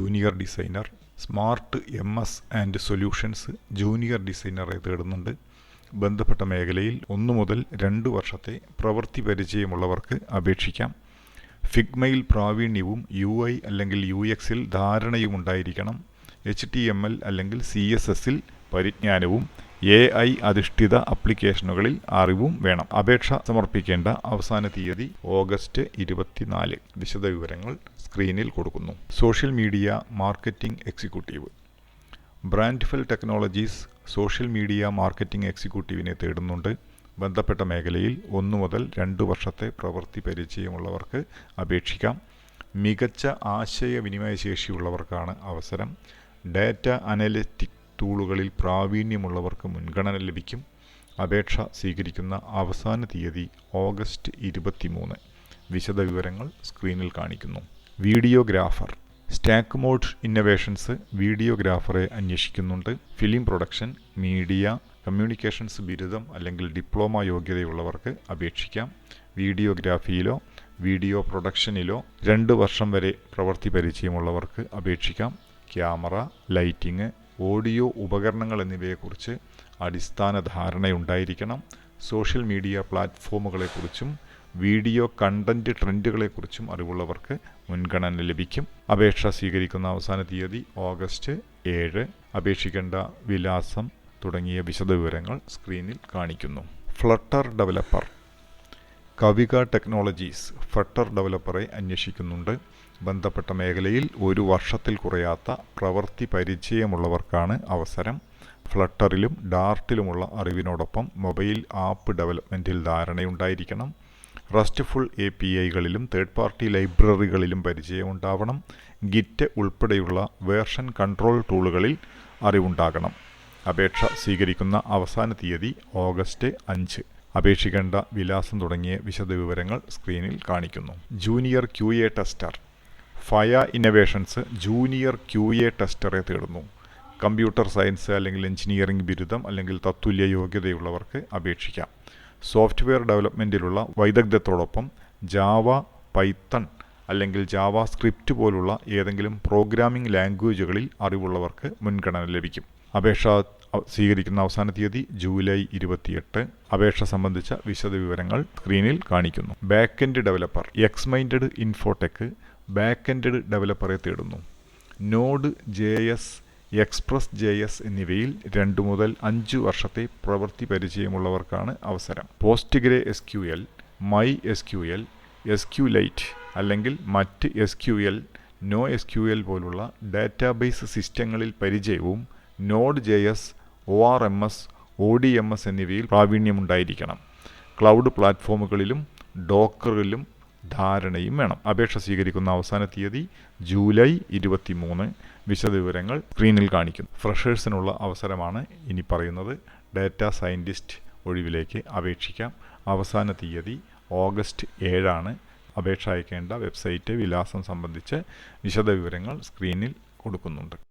Junior designer smart M S and solutions junior ഡിസൈനറെ തേടുന്നുണ്ട്. ബന്ധപ്പെട്ട മേഖലയിൽ ഒന്നു മുതൽ രണ്ട് വർഷത്തെ പ്രവൃത്തി പരിചയമുള്ളവർക്ക് അപേക്ഷിക്കാം. ഫിഗ്മയിൽ പ്രാവീണ്യവും യു ഐ അല്ലെങ്കിൽ യു എക്സിൽ ധാരണയും ഉണ്ടായിരിക്കണം എച്ച് ടി എം എൽ അല്ലെങ്കിൽ സി എസ് എസിൽ പരിജ്ഞാനവും എ ഐ അധിഷ്ഠിത അപ്ലിക്കേഷനുകളിൽ അറിവും വേണം. അപേക്ഷ സമർപ്പിക്കേണ്ട അവസാന തീയതി ഓഗസ്റ്റ് ഇരുപത്തിനാല്. വിശദവിവരങ്ങൾ സ്ക്രീനിൽ കൊടുക്കുന്നു. Social media marketing executive. Brandfell technologies social media marketing എക്സിക്യൂട്ടീവിനെ തേടുന്നുണ്ട്. ബന്ധപ്പെട്ട മേഖലയിൽ ഒന്നു മുതൽ രണ്ട് വർഷത്തെ പ്രവൃത്തി പരിചയമുള്ളവർക്ക് അപേക്ഷിക്കാം. മികച്ച ആശയവിനിമയ ശേഷിയുള്ളവർക്കാണ് അവസരം. ഡാറ്റ അനലിറ്റിക് ടൂളുകളിൽ പ്രാവീണ്യമുള്ളവർക്ക് മുൻഗണന ലഭിക്കും. അപേക്ഷ സ്വീകരിക്കുന്ന അവസാന തീയതി ഓഗസ്റ്റ് ഇരുപത്തിമൂന്ന്. വിശദവിവരങ്ങൾ സ്ക്രീനിൽ കാണിക്കുന്നു. വീഡിയോഗ്രാഫർ. സ്റ്റാക്ക് മോഡ് ഇന്നവേഷൻസ് വീഡിയോഗ്രാഫറെ അന്വേഷിക്കുന്നുണ്ട്. ഫിലിം പ്രൊഡക്ഷൻ മീഡിയ കമ്മ്യൂണിക്കേഷൻസ് ബിരുദം അല്ലെങ്കിൽ ഡിപ്ലോമ യോഗ്യതയുള്ളവർക്ക് അപേക്ഷിക്കാം. വീഡിയോഗ്രാഫിയിലോ വീഡിയോ പ്രൊഡക്ഷനിലോ രണ്ട് വർഷം വരെ പ്രവൃത്തി പരിചയമുള്ളവർക്ക് അപേക്ഷിക്കാം. ക്യാമറ ലൈറ്റിംഗ് ഓഡിയോ ഉപകരണങ്ങൾ എന്നിവയെക്കുറിച്ച് അടിസ്ഥാന ധാരണയുണ്ടായിരിക്കണം. സോഷ്യൽ മീഡിയ പ്ലാറ്റ്ഫോമുകളെക്കുറിച്ചും വീഡിയോ കണ്ടന്റ് ട്രെൻഡുകളെക്കുറിച്ചും അറിവുള്ളവർക്ക് മുൻഗണന ലഭിക്കും. അപേക്ഷ സ്വീകരിക്കുന്ന അവസാന തീയതി ഓഗസ്റ്റ് ഏഴ്. അപേക്ഷിക്കേണ്ട വിലാസം തുടങ്ങിയ വിശദവിവരങ്ങൾ സ്ക്രീനിൽ കാണിക്കുന്നു. Flutter developer Kavika technologies Flutter ഡെവലപ്പറെ അന്വേഷിക്കുന്നുണ്ട്. ബന്ധപ്പെട്ട മേഖലയിൽ ഒരു വർഷത്തിൽ കുറയാത്ത പ്രവൃത്തി പരിചയമുള്ളവർക്കാണ് അവസരം. ഫ്ലട്ടറിലും ഡാർട്ടിലുമുള്ള അറിവിനോടൊപ്പം മൊബൈൽ ആപ്പ് ഡെവലപ്മെന്റിൽ ധാരണയുണ്ടായിരിക്കണം. റസ്റ്റ്ഫുൾ എ പി ഐകളിലും തേർഡ് പാർട്ടി ലൈബ്രറികളിലും പരിചയമുണ്ടാവണം. ഗിറ്റ് ഉൾപ്പെടെയുള്ള വേർഷൻ കൺട്രോൾ ടൂളുകളിൽ അറിവുണ്ടാകണം. അപേക്ഷ സ്വീകരിക്കുന്ന അവസാന തീയതി ഓഗസ്റ്റ് അഞ്ച്. അപേക്ഷിക്കേണ്ട വിലാസം തുടങ്ങിയ വിശദവിവരങ്ങൾ സ്ക്രീനിൽ കാണിക്കുന്നു. Junior Q A tester. Faya innovations junior Q A ടെസ്റ്ററെ തേടുന്നു. കമ്പ്യൂട്ടർ സയൻസ് അല്ലെങ്കിൽ എഞ്ചിനീയറിംഗ് ബിരുദം അല്ലെങ്കിൽ തത്തുല്യ യോഗ്യതയുള്ളവർക്ക് അപേക്ഷിക്കാം. സോഫ്റ്റ്വെയർ ഡെവലപ്മെന്റിലുള്ള വൈദഗ്ധ്യത്തോടൊപ്പം ജാവ പൈത്തൺ അല്ലെങ്കിൽ ജാവ സ്ക്രിപ്റ്റ് പോലുള്ള ഏതെങ്കിലും പ്രോഗ്രാമിംഗ് ലാംഗ്വേജുകളിൽ അറിവുള്ളവർക്ക് മുൻഗണന ലഭിക്കും. അപേക്ഷ സ്വീകരിക്കുന്ന അവസാന തീയതി ജൂലൈ ഇരുപത്തിയെട്ട്. അപേക്ഷ സംബന്ധിച്ച വിശദവിവരങ്ങൾ സ്ക്രീനിൽ കാണിക്കുന്നു. Back developer X minded infotech back ഡെവലപ്പറെ തേടുന്നു. Node J S express J S എന്നിവയിൽ രണ്ടു മുതൽ അഞ്ച് വർഷത്തെ പ്രവൃത്തി പരിചയമുള്ളവർക്കാണ് അവസരം. Post grey S Q L my S Q L S Q light അല്ലെങ്കിൽ മറ്റ് S Q L no yes Q L പോലുള്ള ഡാറ്റാബേസ് സിസ്റ്റങ്ങളിൽ പരിചയവും node J S O R M S O D M S എന്നിവയിൽ പ്രാവീണ്യമുണ്ടായിരിക്കണം. Cloud പ്ലാറ്റ്ഫോമുകളിലും ഡോക്കറിലും ധാരണയും വേണം. അപേക്ഷ സ്വീകരിക്കുന്ന അവസാന തീയതി ജൂലൈ ഇരുപത്തി മൂന്ന് വിശദവിവരങ്ങൾ സ്ക്രീനിൽ കാണിക്കുന്നു. ഫ്രഷേഴ്സിനുള്ള അവസരമാണ് ഇനി പറയുന്നത്. ഡാറ്റ സയന്റിസ്റ്റ് ഒഴിവിലേക്ക് അപേക്ഷിക്കാം. അവസാന തീയതി ഓഗസ്റ്റ് ഏഴാണ്. അപേക്ഷ അയക്കേണ്ട വെബ്സൈറ്റ് വിലാസം സംബന്ധിച്ച് വിശദവിവരങ്ങൾ സ്ക്രീനിൽ കൊടുക്കുന്നുണ്ട്.